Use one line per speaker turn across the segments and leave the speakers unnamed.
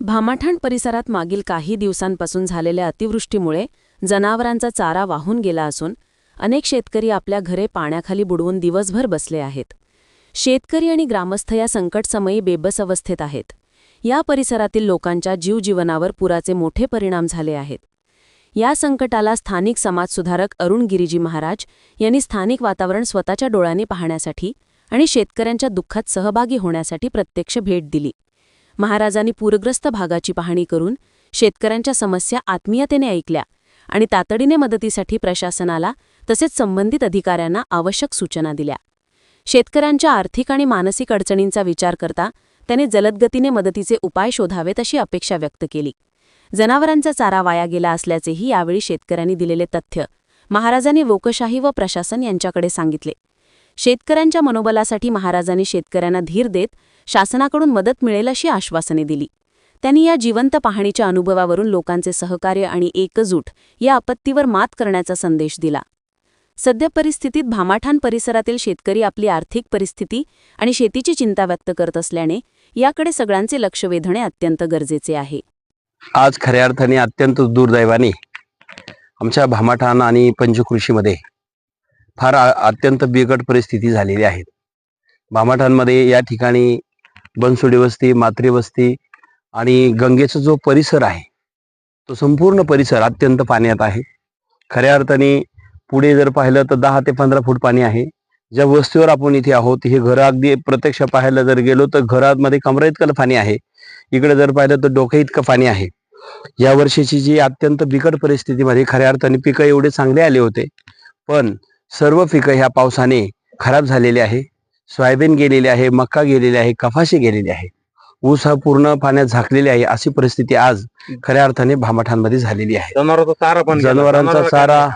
भामाठाण परिसरात मागील काही दिवसांपासून झालेल्या अतिवृष्टीमुळे जनावरांचा चारा वाहून गेला असून अनेक शेतकरी आपल्या घरे पाण्याखाली बुडवून दिवसभर बसले आहेत. शेतकरी आणि ग्रामस्थ या संकटसमयी बेबस अवस्थेत आहेत. या परिसरातील लोकांच्या जीवजीवनावर पुराचे मोठे परिणाम झाले आहेत. या संकटाला स्थानिक समाजसुधारक अरुण गिरीजी महाराज यांनी स्थानिक वातावरण स्वतःच्या डोळ्यांनी पाहण्यासाठी आणि शेतकऱ्यांच्या दुःखात सहभागी होण्यासाठी प्रत्यक्ष भेट दिली. महाराजांनी पूरग्रस्त भागाची पाहणी करून शेतकऱ्यांच्या समस्या आत्मीयतेने ऐकल्या आणि तातडीने मदतीसाठी प्रशासनाला तसेच संबंधित अधिकाऱ्यांना आवश्यक सूचना दिल्या. शेतकऱ्यांच्या आर्थिक आणि मानसिक अडचणींचा विचार करता त्याने जलदगतीने मदतीचे उपाय शोधावेत अशी अपेक्षा व्यक्त केली. जनावरांचा चारा वाया गेला असल्याचेही यावेळी शेतकऱ्यांनी दिलेले तथ्य महाराजांनी लोकशाही व प्रशासन यांच्याकडे सांगितले. शेतकऱ्यांच्या मनोबलासाठी महाराजांनी शेतकऱ्यांना धीर देत शासनाकडून मदत मिळेल अशी आश्वासने दिली. त्यांनी या जिवंत पाहणीच्या अनुभवावरून लोकांचे सहकार्य आणि एकजूट या आपत्तीवर मात करण्याचा संदेश दिला. सध्या परिस्थितीत भामाठाण परिसरातील शेतकरी आपली आर्थिक परिस्थिती आणि शेतीची चिंता व्यक्त करत असल्याने याकडे सगळ्यांचे लक्ष वेधणे अत्यंत गरजेचे आहे.
आज खऱ्या अर्थाने अत्यंत दुर्दैवाने आमच्या भामाठाण आणि पंचकृषीमध्ये फार अत्यंत बिकट परिस्थिती झालेली आहे. भामाठांमध्ये या ठिकाणी बनसोडी वस्ती मात्री वस्ती आणि गंगेचा जो परिसर आहे तो संपूर्ण परिसर अत्यंत पाण्यात आहे. खऱ्या अर्थाने पुढे जर पाहिलं तर दहा ते पंधरा फूट पाणी आहे. ज्या वस्तीवर आपण इथे आहोत हे घरं अगदी प्रत्यक्ष पाहायला जर गेलो तर घरामध्ये कमरा इतकं पाणी आहे. इकडे जर पाहिलं तर डोकं इतकं पाणी आहे. या वर्षीची जी अत्यंत बिकट परिस्थितीमध्ये खऱ्या अर्थाने पिकं एवढे चांगले आले होते. पण सर्व पिकं ह्या पावसाने खराब झालेली आहे. सोयाबीन गेलेली आहे मक्का गेलेली आहे कपाशी गेलेली आहे. ऊस हा पूर्ण पाण्यात झाकलेली आहे अशी परिस्थिती आज खऱ्या अर्थाने भामाठांमध्ये झालेली आहे.
जनावरांचा चारा पण.
जनावरांचा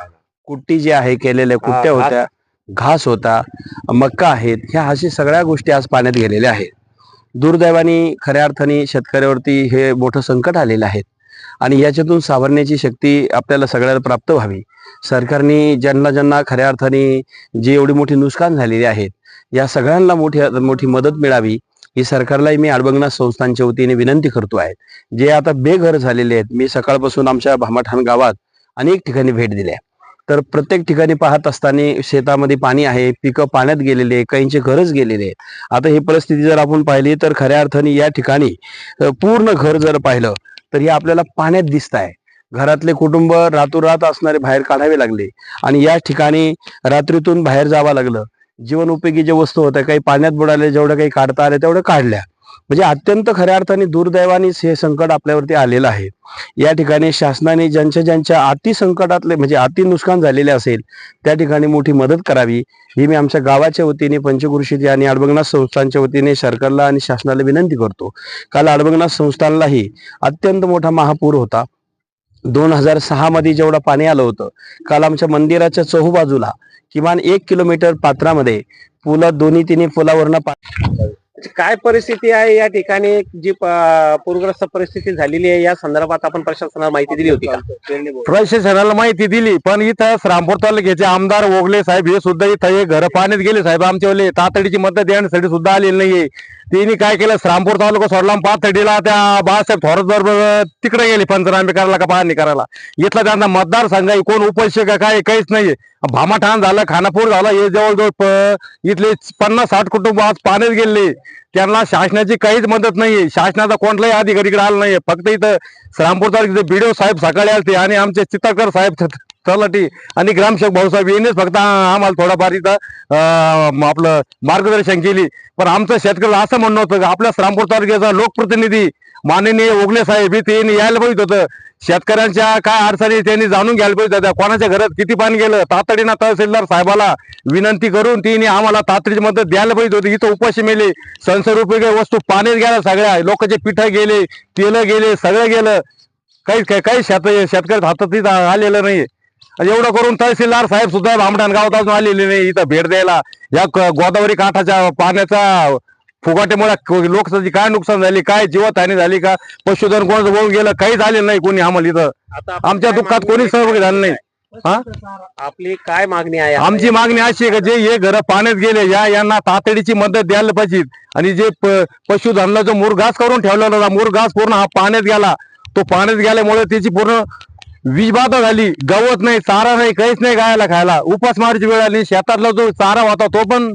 कुट्टी जी आहे केलेल्या कुट्ट्या. होत्या घास. होता मक्का आहेत ह्या अशी सगळ्या गोष्टी आज पाण्यात गेलेल्या आहेत. दुर्दैवाने खऱ्या अर्थाने शेतकऱ्यावरती हे मोठं संकट आलेलं आहे. आणि याच्यातून सावरण्याची शक्ती आपल्याला सगळ्याला प्राप्त व्हावी. सरकारने ज्यांना ज्यांना खऱ्या अर्थाने जे एवढी मोठी नुकसान झालेली आहेत या सगळ्यांना मोठी मोठी मदत मिळावी ही सरकारलाही मी अडबंगना संस्थांच्या वतीने विनंती करतो आहे. जे आता बेघर झालेले आहेत मी सकाळपासून आमच्या भामाठाण गावात अनेक ठिकाणी भेट दिल्या. तर प्रत्येक ठिकाणी पाहत असताना शेतामध्ये पाणी आहे पिकं पाण्यात गेलेले काहींचे घरच गेलेले आता ही परिस्थिती जर आपण पाहिली तर खऱ्या अर्थाने या ठिकाणी पूर्ण घर जर पाहिलं तर हे आपल्याला पाण्यात दिसत आहे. घरातले कुटुंब रातोरात असणारे बाहेर काढावे लागले. आणि या ठिकाणी रात्रीतून बाहेर जावं लागलं. जीवन उपयोगी जे वस्तू होत्या काही पाण्यात बुडाले जेवढ्या काही काढता आले तेवढं काढल्या. म्हणजे अत्यंत खऱ्या अर्थाने दुर्दैवानेच हे संकट आपल्यावरती आलेलं आहे. या ठिकाणी शासनाने ज्यांच्या ज्यांच्या अति संकटातले म्हणजे अति नुकसान झालेले असेल त्या ठिकाणी मोठी मदत करावी. ही मी आमच्या गावाच्या वतीने पंचकृषी आणि अडबंगनाथ संस्थांच्या वतीने सरकारला आणि शासनाला विनंती करतो. काल अडबंगनाथ संस्थानलाही अत्यंत मोठा महापूर होता. दोन हजार सहा मध्ये जेवढं पाणी आलं होतं काल आमच्या मंदिराच्या चहूबाजूला किमान एक किलोमीटर पात्रामध्ये पुला दोन्ही तिन्ही पुलावरनं पाणी म्हणजे
काय परिस्थिती आहे या ठिकाणी? जी पूरग्रस्त परिस्थिती झालेली आहे या संदर्भात आपण प्रशासनाला माहिती दिली होती का?
प्रशासनाला माहिती दिली पण इथं श्रामपूर तालुक्याचे आमदार ओगले साहेब हे सुद्धा इथं हे घर पाण्यात गेले. साहेब आमच्यावाले तातडीची मदत देण्यासाठी सुद्धा आलेली नाहीये. त्यांनी काय केलं? श्रामपूर तालुका सोडला आणि पाथर्डीला त्या बाळासाहेब थोरात बरोबर तिकडे गेले पंचनामे करायला का पाहणी करायला. इथला त्यांना मतदारसंघ आहे कोण उपस्थित का काय काहीच नाहीये. भामाठाण झालं खानापूर झालं हे जवळजवळ इथले पन्नास साठ कुटुंब आज पाण्यात गेले त्यांना शासनाची काहीच मदत नाहीये. शासनाचा कोणताही अधिकारी इकडे आला नाहीये. फक्त इथं श्रामपूर तालुक्याचे बीडीओ साहेब सकाळी आलते आणि आमचे चित्तकर साहेब त- तलाठी आणि ग्रामसेवक भाऊसाहेब यांनीच फक्त आम्हाला थोडाफार इथं आपलं मार्गदर्शन केली. पण आमचं शेतकऱ्याला असं म्हणणं होतं की आपल्या श्रामपूर तालुक्याचा लोकप्रतिनिधी माननीय ओगले साहेब इथे यायला पाहिजे होतं. शेतकऱ्यांच्या काय अडचणी त्यांनी जाणून घ्यायला पाहिजे. दादा कोणाच्या घरात किती पाणी गेलं? तातडीनं तहसीलदार साहेबाला विनंती करून तिने आम्हाला तातडीची मदत द्यायला पाहिजे होती. इथं उपाशी मेले. संसार उपयोगी वस्तू पाण्यात गेल्या सगळ्या. लोकांचे पिठं गेले तेलं गेले सगळं गेलं. काही काही काही शेत शेतकऱ्याच्या हातात आलेलं नाही एवढं करून तहसीलदार साहेब सुद्धा भामठाण गावात अजून आलेले नाही. इथं भेट द्यायला. या गोदावरी काठाच्या पाण्याचा फुगाट्यामुळे लोकसाची काय नुकसान झाली? काय जीवतहानी झाली का? पशुधन कोणाचं होऊन गेलं? काही झालेलं नाही कोणी आम्हाला इथं. आमच्या दुःखात कोणी? सहभागी झालं नाही. हा?
आपली काय मागणी आहे?
आमची मागणी अशी आहे का जे हे घर पाण्यात गेले या यांना तातडीची मदत द्यायला पाहिजे. आणि जे पशुधनला जो मुरघास करून ठेवलेला होता मुरघास पूर्ण हा पाण्यात गेला. तो पाण्यात गेल्यामुळे त्याची पूर्ण वीजबाधा झाली गवत नाही चारा नाही काहीच नाही गायला खायला. उपासमारीची वेळ आली शेतातला जो चारा होता तो पण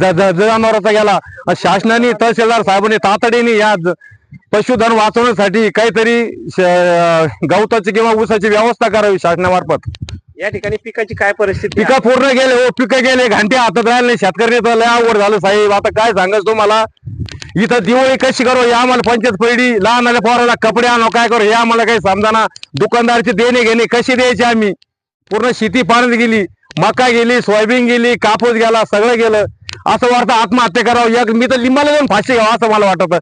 जनावरांचा गेला. शासनाने तहसीलदार साहेबांनी तातडीने या पशुधन वाचवण्यासाठी काहीतरी गवताची किंवा ऊसाची व्यवस्था करावी शासनामार्फत.
या ठिकाणी पिकाची काय परिस्थिती
पिकं पूर्ण गेले हो पिकं गेले घंटे हातात राहिले नाही. शेतकरी तर लय आवड झालं साहेब. आता काय सांगायचं तुम्हाला? इथं दिवाळी कशी करू? हे आम्हाला पंचायत पैडी लहान आल्या पोराला कपडे आणो काय करू? हे आम्हाला काही समजाना. दुकानदारचे देणे घेणे कशी द्यायचे आम्ही? पूर्ण शेती पाण्यात गेली मका गेली सोयाबीन गेली कापूस गेला सगळं गेलं. असं वाटतं आत्महत्या करावं. एक मी तर लिंबाला जाऊन फाशी घ्यावं असं मला वाटत.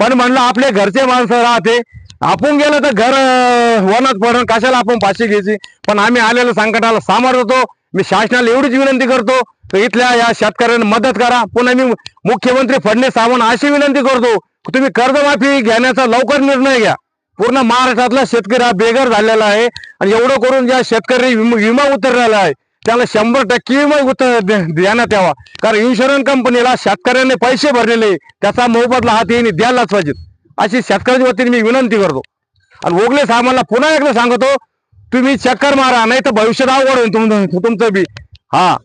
पण म्हणलं आपले घरचे माणसं राहते. आपण गेलं तर घर अं, वनात पडून कशाला आपण फाशी घ्यायची? पण आम्ही आलेल्या संकटाला सामोरं होतो मी शासनाला एवढीच विनंती करतो. तर इथल्या या शेतकऱ्यांना मदत करा. पुन्हा मी मुख्यमंत्री फडणवीस सावंत अशी विनंती करतो तुम्ही कर्जमाफी घेण्याचा लवकर निर्णय घ्या. पूर्ण महाराष्ट्रातला शेतकरी हा बेघर झालेला आहे आणि एवढं करून ज्या शेतकरी विमा विमा उतरलेला आहे त्याला शंभर टक्के विमा उतर दे- देण्यात यावा. कारण इन्शुरन्स कंपनीला शेतकऱ्यांनी पैसे भरलेले त्याचा मोबदला हात येईन द्यायलाच पाहिजे अशी शेतकऱ्याच्या वतीने मी विनंती करतो. आणि ओगले साहेबांना पुन्हा एकदा सांगतो तुम्ही चक्कर मारा नाही तर भविष्यात अवघड होईल तुमचं तुमचं बी. हा.